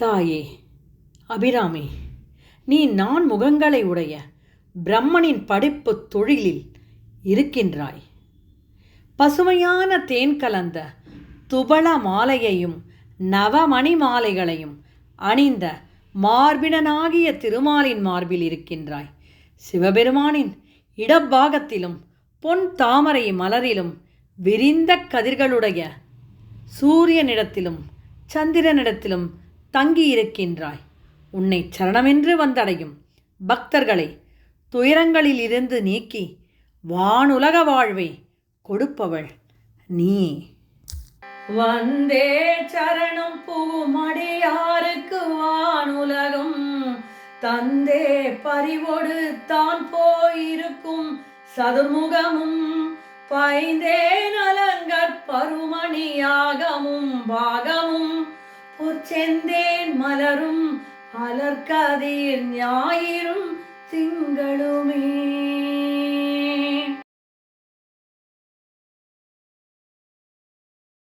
தாயே அபிராமி நீ நான் முகங்களை உடைய பிரம்மனின் படைப்பு தொழிலில் இருக்கின்றாய். பசுமையான தேன் கலந்த துபள மாலையையும் நவமணி மாலைகளையும் அணிந்த மார்பினனாகிய திருமாலின் மார்பில் இருக்கின்றாய். சிவபெருமானின் இடப்பாகத்திலும் பொன் தாமரை மலரிலும் விரிந்த கதிர்களுடைய சூரியனிடத்திலும் சந்திரனிடத்திலும் தங்கியிருக்கின்றாய். உன்னை சரணமென்று வந்தடையும் பக்தர்களை துயரங்களில் இருந்து நீக்கி வானுலக வாழ்வை கொடுப்பவள் நீ. வந்தே சரணம் பூமடியாருக்கு வானுலகம். தந்தே பறிவோடு தான் போயிருக்கும் சதுர்முகமும். பைந்தே நலங்கற் பருமணியாகமும் பாகம் பொற்செந்தேன் மலரும் அலர்கதிர் ஞாயிறும்